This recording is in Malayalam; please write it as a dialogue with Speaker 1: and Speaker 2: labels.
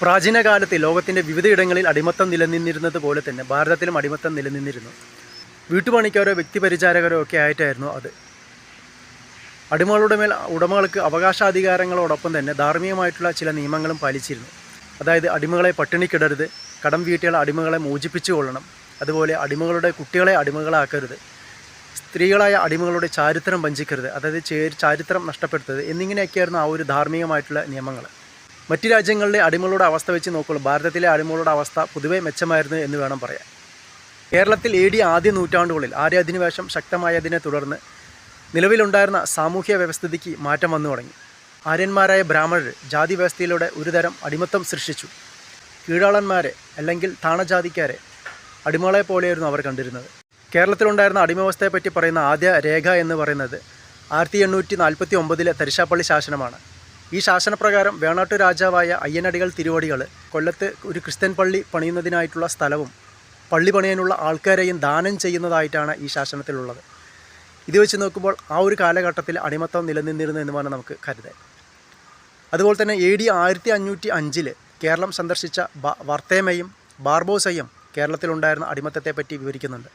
Speaker 1: പ്രാചീന കാലത്ത് ലോകത്തിന്റെ വിവിധയിടങ്ങളിൽ അടിമത്തം നിലനിന്നിരുന്നത് പോലെ തന്നെ ഭാരതത്തിലും അടിമത്തം നിലനിന്നിരുന്നു. വീട്ടുപണിക്കാരോ വ്യക്തിപരിചാരകരോ ഒക്കെ ആയിട്ടായിരുന്നു അത്. അടിമകളുടെ മേൽ ഉടമകൾക്ക് അവകാശാധികാരങ്ങളോടൊപ്പം തന്നെ ധാർമ്മികമായിട്ടുള്ള ചില നിയമങ്ങളും പാലിച്ചിരുന്നു. അതായത് അടിമകളെ പട്ടിണിക്കിടരുത് കടം വീട്ടിയുള്ള അടിമകളെ മോചിപ്പിച്ചു കൊള്ളണം അതുപോലെ അടിമകളുടെ കുട്ടികളെ അടിമകളാക്കരുത് സ്ത്രീകളായ അടിമകളുടെ ചാരിത്രം വഞ്ചിക്കരുത് അതായത് ചാരിത്രം നഷ്ടപ്പെടുത്തരുത് എന്നിങ്ങനെയൊക്കെയായിരുന്നു ആ ഒരു ധാർമ്മികമായിട്ടുള്ള നിയമങ്ങൾ. മറ്റ് രാജ്യങ്ങളിലെ അടിമകളുടെ അവസ്ഥ വെച്ച് നോക്കുമ്പോൾ ഭാരതത്തിലെ അടിമകളുടെ അവസ്ഥ പൊതുവെ മെച്ചമായിരുന്നു എന്ന് വേണം പറയാൻ. കേരളത്തിൽ എ ഡി ആദ്യ നൂറ്റാണ്ടുകളിൽ ആര്യാധിനിവേശം ശക്തമായതിനെ തുടർന്ന് നിലവിലുണ്ടായിരുന്ന സാമൂഹ്യ വ്യവസ്ഥിതിക്ക് മാറ്റം വന്നു തുടങ്ങി. ആര്യന്മാരായ ബ്രാഹ്മണർ ജാതി വ്യവസ്ഥയിലൂടെ ഒരുതരം അടിമത്തം സൃഷ്ടിച്ചു. കീഴാളന്മാരെ അല്ലെങ്കിൽ താണജാതിക്കാരെ അടിമകളെ പോലെയായിരുന്നു അവർ കണ്ടിരുന്നത്. കേരളത്തിലുണ്ടായിരുന്ന അടിമവസ്ഥയെപ്പറ്റി പറയുന്ന ആദ്യ രേഖ എന്ന് പറയുന്നത് ആയിരത്തി എണ്ണൂറ്റി നാൽപ്പത്തി ഒമ്പതിലെ തരിശാപ്പള്ളി ശാസനമാണ്. ഈ ശാസനപ്രകാരം വേണാട്ടു രാജാവായ അയ്യനടികൾ തിരുവടികൾ കൊല്ലത്ത് ഒരു ക്രിസ്ത്യൻ പള്ളി പണിയുന്നതിനായിട്ടുള്ള സ്ഥലവും പള്ളി പണിയാനുള്ള ആൾക്കാരെയും ദാനം ചെയ്യുന്നതായിട്ടാണ് ഈ ശാസനത്തിലുള്ളത്. ഇത് വെച്ച് നോക്കുമ്പോൾ ആ ഒരു കാലഘട്ടത്തിൽ അടിമത്തം നിലനിന്നിരുന്നു എന്ന് വേണം നമുക്ക് കരുതാൻ. അതുപോലെ തന്നെ എ ഡി ആയിരത്തി അഞ്ഞൂറ്റി അഞ്ചിൽ കേരളം സന്ദർശിച്ച വർത്തേമയും ബാർബോസയും കേരളത്തിലുണ്ടായിരുന്ന അടിമത്തത്തെപ്പറ്റി വിവരിക്കുന്നുണ്ട്.